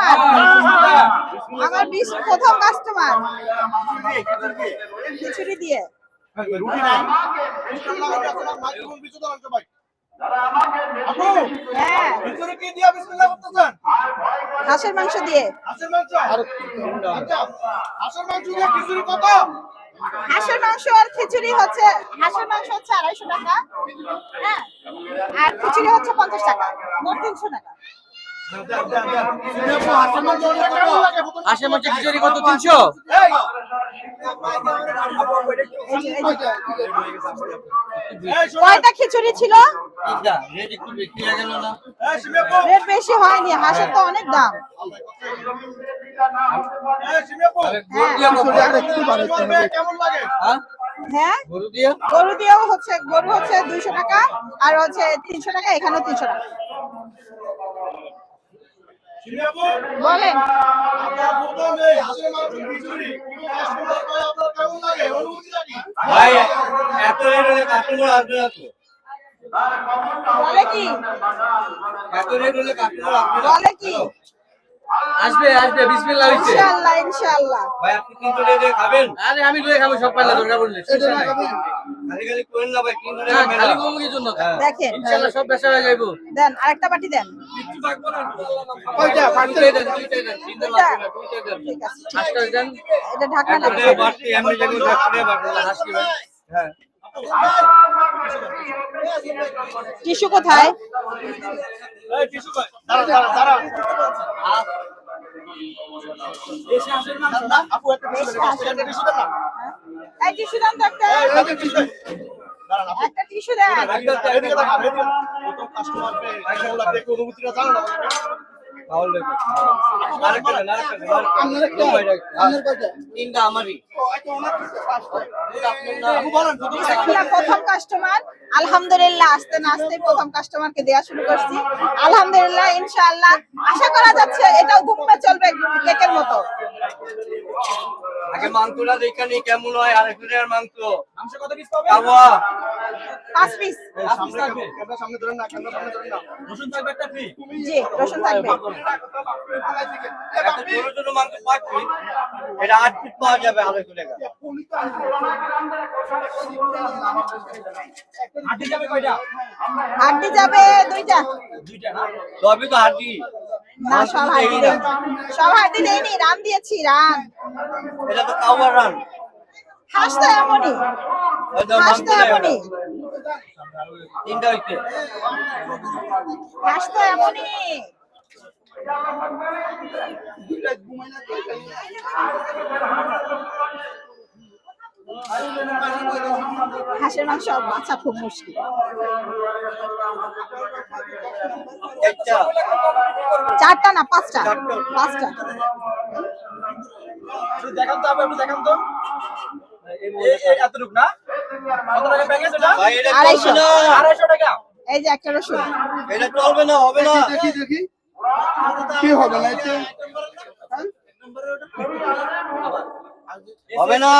Customer আমার বিশ প্রথম কাস্টমার খিচুড়ি দিয়ে। হাঁসের মাংস দিয়ে। হাঁসের মাংস দিয়ে খিচুড়ি কত হাঁসের মাংস আর খিচুড়ি হচ্ছে হাঁসের মাংস হচ্ছে আড়াইশো টাকা। হ্যাঁ। আর খিচুড়ি হচ্ছে পঞ্চাশ টাকা। মোট তিনশো টাকা। খিচুড়ি কত তিনশো? কয়টা খিচুড়ি ছিল? রেট বেশি হয়ে হয়নি হাঁসের তো অনেক দাম। হ্যাঁ? গরু দিয়েও হচ্ছে গরু হচ্ছে দুইশো টাকা আর হচ্ছে তিনশো টাকা এখানেও তিনশো টাকা শিমেপু বলেন আপনার প্রথমে হাঁসের মাংস খিচুড়ি আপনার কেমন লাগে অনুভূতি লাগে ভাই এত রেট হলে কাস্টমার আসবে না তো। বলে কি? এত রেট হলে কাস্টমার আসবে বলে কি? আসবে আসবে বিসমিল্লাহ হইছে। ইনশাআল্লাহ ইনশাআল্লাহ। ভাই আপনি রেটে খাবেন? আরে আমি লয়ে খাব সব পাইলে দরকার পড়লে খালি খালি না ভাই তিনশো টাকা খালি কি জন্য। দেখেন। ইনশাআল্লাহ সব বেচা হয়ে যাইবো। দেন আরেকটা বাটি দেন। কয়টা দুইটাই দেন দুইটাই দেন তিনটা লাগবে না দুইটাই দেন। ঠিক আছে হাঁসটা দেন। এটা ঢাকনা একটা লাগবে। দিয়ে বাড়তি এমনি যেমন দেখতে বাড়তি হাঁস কি ভাই। হ্যাঁ। টিস্যু কোথায়? টিস্যু দাঁড়া দাঁড়া দাঁড়া একটা টিস্যু দেন অনুভূতিটা জানো না? প্রথম কাস্টমার আলহামদুলিল্লাহ আস্তে না আস্তে প্রথম কাস্টমারকে দেওয়া শুরু করছি। আলহামদুলিল্লাহ ইনশাআল্লাহ। আশা করা মাংসটা দেখে নি কেমন হয়? আরেকজনের মাংস মাংস কত পিস পাবে? পাঁচ পিস সামনে ক্যামেরা সামনে ধরেন না ক্যামেরা সামনে ধরেন না। রসুন থাকবে একটা ফ্রি জি রসুন থাকবে। একটা ছোট ছোট মাংস পাঁচ পিস এটা আট পিস পাওয়া যাবে কয়টা? হাড্ডি যাবে দুইটা। দুইটা না? তবে তো হাঁটি না সব হাড্ডি দেই সব দেইনি রান দিয়েছি রান। এটা তো কাওয়ার রান। হাঁস তো এমনই। হাঁস তো এমনই। তিনটা হইছে হাঁস তো এমনই হাঁসের মাংস বাছা খুব মুশকিল। চারটা না পাঁচটা। পাঁচটা। দেখান তো আপু একটু দেখান তো। এতটুক না? আড়াইশো। আড়াইশো টাকা। এই যে একটা রসুন। এটা চলবে না হবে না। দেখি দেখি কি হবে না হবে না।